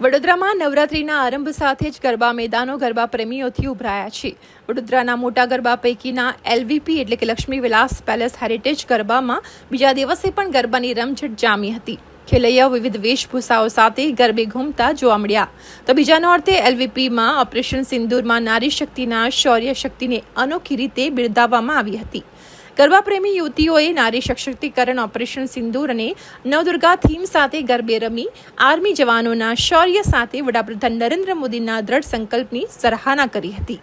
વડોદરામાં નવરાત્રીના આરંભ સાથે જ ગરબા મેદાનો, ગરબા પ્રેમીઓથી ઉભરાયા છે. વડોદરાના મોટા ગરબા પૈકીના એલવીપી એટલે કે લક્ષ્મી વિલાસ પેલેસ હેરિટેજ ગરબામાં બીજા દિવસે પણ ગરબાની રમઝટ જામી હતી. ખેલૈયા વિવિધ વેશભૂષાઓ સાથે ગરબે ઘૂમતા જોવા મળ્યા. તો બીજાનો અર્થે એલવીપીમાં ઓપરેશન સિંદૂરમાં નારી શક્તિના શૌર્ય શક્તિને અનોખી રીતે બિરદાવવામાં આવી હતી. ગરબા પ્રેમી યુવતીઓએ નારી સશક્તિકરણ, ઓપરેશન સિંદૂર અને નવદુર્ગા થીમ સાથે ગરબે રમી આર્મી જવાનોના શૌર્ય સાથે વડાપ્રધાન નરેન્દ્ર મોદીના દ્રઢ સંકલ્પની સરાહના કરી હતી.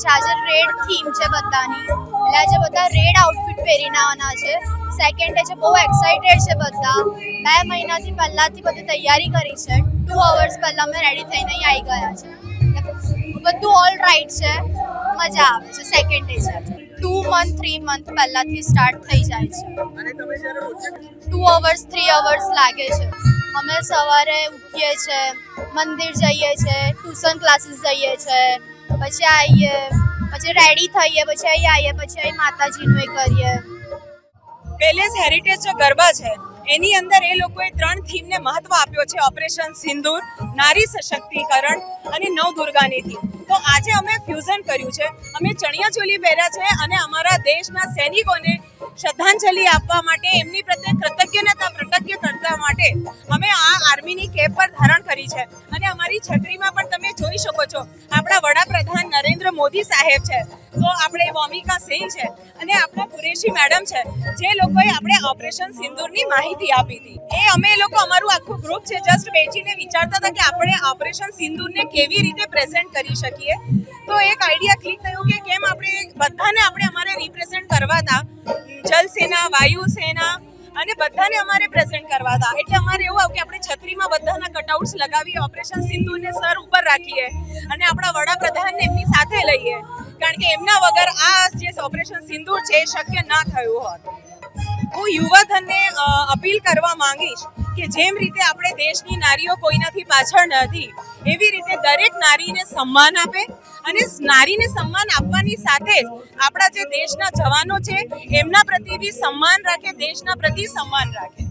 છે. આજે રેડ થીમ છે બધાની. એટલે આજે બધા રેડ આઉટફિટ પહેરીને આવવાના છે. સેકન્ડ ડે છે બહુ એક્સાઇટેડ છે બધા. બે મહિનાથી પહેલાંથી બધી તૈયારી કરી છે. ટુ અવર્સ પહેલાં અમે રેડી થઈને અહીં આવી ગયા છે. બધું ઓલ રાઈટ છે. મજા આવે છે સેકન્ડ ડે છે. ટુ મંથ થ્રી મંથ પહેલાંથી સ્ટાર્ટ થઈ જાય છે. ટુ અવર્સ થ્રી અવર્સ લાગે છે. અમે સવારે ઉઠીએ છીએ મંદિર જઈએ છીએ ટ્યુશન ક્લાસીસ જઈએ છે પછી આવીએ પછી રેડી થઈએ, પછી અહીં આવીએ પછી અહીં માતાજીનું એ કરીએ. પેલેસ હેરિટેજ જો ગરબા છે, એની અંદર એ લોકોએ ત્રણ થીમને મહત્વ આપ્યો છે ઓપરેશન સિંદૂર, નારી સશક્તિકરણ અને નવ દુર્ગાની થીમ તો આજે અમે ફ્યુઝન કર્યું છે. અમે ચણિયા ચોલી પહેર્યા છે અને અમારા દેશના સૈનિકોને શ્રદ્ધાંજલિ આપવા માટે એમની પ્રત્યે કૃતજ્ઞતા માટે અમે આ આર્મીની કેપ પર ધારણ કરી છે. અને અમારી છત્રીમાં પણ તમે જોઈ શકો છો, આપણા વડાપ્રધાન નરેન્દ્ર મોદી સાહેબ છે. તો આપણે વોમિકા સિંહ છે અને આપણા કુરેશી મેડમ છે, જે લોકોએ આપણે ઓપરેશન સિંદૂરની માહિતી આપી હતી. એ અમે લોકો અમારું આખું ગ્રુપ છે, જસ્ટ બેસીને વિચારતા હતા કે આપણે ઓપરેશન સિંદૂરને કેવી રીતે પ્રેઝન્ટ કરી શકીએ. તો એક આઈડિયા ક્લિક થયો કે કેમ આપણે બધાને આપણે અમારે રિપ્રેઝન્ટ કરવા હતા. જલ સેના વાયુ સેના અને બધાને અમારે પ્રેઝન્ટ કરવા હતા. એટલે અમારે એવું આવ્યું કે આપણે છત્રીમાં બધાના કટઆઉટ્સ લગાવીએ ઓપરેશન સિંધુને સર ઉપર રાખીએ અને આપણા વડાપ્રધાનને એમની સાથે લઈએ. કારણ કે એમના વગર આ જે ઓપરેશન સિંધુ છે એ શક્ય ના થયું હોત. હું યુવાધનને અપીલ કરવા માંગીશ કે જેમ રીતે આપણે દેશની નારીઓ કોઈનાથી પાછળ નથી એવી રીતે દરેક નારીને સન્માન આપે અને નારીને સન્માન આપવાની સાથે જ આપણા જે દેશના જવાનો છે, એમના પ્રતિ બી સન્માન રાખે, દેશના પ્રતિ સન્માન રાખે.